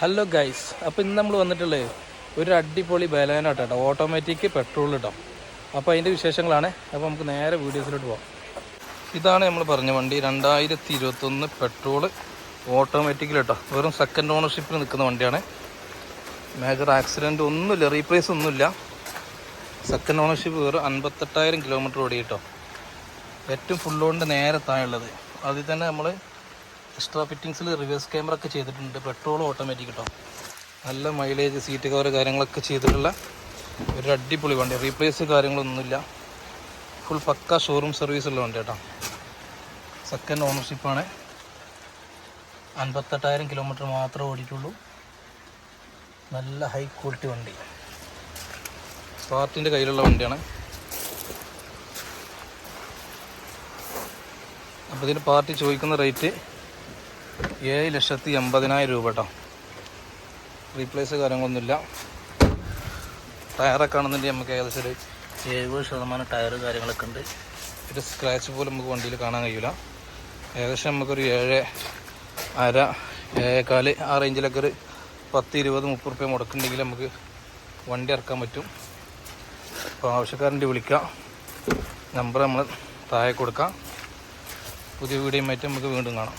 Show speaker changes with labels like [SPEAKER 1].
[SPEAKER 1] Hello guys അപ്പോൾ ഇന്ന് നമ്മൾ വന്നിട്ടുള്ളത് ഒരു അടിപൊളി ബലാനാട്ടോ കേട്ടോ ഓട്ടോമാറ്റിക് പെട്രോൾ കേട്ടോ അപ്പോൾ അതിന്റെ വിശേഷങ്ങളാണ്. അപ്പോൾ നമുക്ക് നേരെ വീഡിയോസിലോട്ട് പോകാം ഇതാണ് നമ്മൾ പറഞ്ഞ വണ്ടി. രണ്ടായിരത്തി ഇരുപത്തൊന്ന് പെട്രോൾ ഓട്ടോമാറ്റിക്കിൽ കേട്ടോ വെറും സെക്കൻഡ് ഓണർഷിപ്പിൽ നിൽക്കുന്ന വണ്ടിയാണ്. മേജർ ആക്സിഡന്റ് ഒന്നുമില്ല. റീപ്ലേസ് ഒന്നുമില്ല. സെക്കൻഡ് ഓണർഷിപ്പ് വെറും അൻപത്തെട്ടായിരം കിലോമീറ്റർ ഓടി കേട്ടോ ഏറ്റവും ഫുൾ ഓണിന്റെ നേരെ താഴെയുള്ളത്. അതിൽ തന്നെ നമ്മൾ എക്സ്ട്രാ ഫിറ്റിങ്സിൽ റിവേഴ്സ് ക്യാമറ ഒക്കെ ചെയ്തിട്ടുണ്ട്. പെട്രോൾ ഓട്ടോമാറ്റിക് കേട്ടോ നല്ല മൈലേജ് സീറ്റ് കവർ കാര്യങ്ങളൊക്കെ ചെയ്തിട്ടുള്ള ഒരു അടിപൊളി വണ്ടി. റീപ്ലേസ് കാര്യങ്ങളൊന്നുമില്ല. ഫുൾ പക്ക ഷോറൂം സർവീസ് ഉള്ള വണ്ടി കേട്ടോ സെക്കൻഡ് ഓണർഷിപ്പാണ് അൻപത്തെട്ടായിരം കിലോമീറ്റർ മാത്രമേ ഓടിയിട്ടുള്ളൂ. നല്ല ഹൈ ക്വാളിറ്റി വണ്ടി. സ്പാർട്ടിന്റെ കയ്യിലുള്ള വണ്ടിയാണ്. അപ്പോൾ ഇതിന് പാർട്ടി ചോദിക്കുന്ന റേറ്റ് ഏഴ് ലക്ഷത്തി എൺപതിനായിരം രൂപ കേട്ടോ റീപ്ലേസ് കാര്യങ്ങളൊന്നുമില്ല. ടയറൊക്കെ ആണെന്നുണ്ടെങ്കിൽ നമുക്ക് ഏകദേശം ഒരു എഴുപത് ശതമാനം ടയർ കാര്യങ്ങളൊക്കെ ഉണ്ട്. ഒരു സ്ക്രാച്ച് പോലും നമുക്ക് വണ്ടിയിൽ കാണാൻ കഴിയില്ല ഏകദേശം നമുക്കൊരു ഏഴ് അര ഏഴേക്കാൽ ആ റേഞ്ചിലൊക്കെ ഒരു പത്ത് ഇരുപത് മുപ്പത് റുപ്യ മുടക്കുന്നുണ്ടെങ്കിൽ നമുക്ക് വണ്ടി ഇറക്കാൻ പറ്റും. അപ്പോൾ ആവശ്യക്കാരന്റെ വിളിക്കാം. നമ്പർ നമ്മൾ താഴെ കൊടുക്കാം. പുതിയ വീഡിയോയുമായിട്ട് നമുക്ക് വീണ്ടും കാണാം.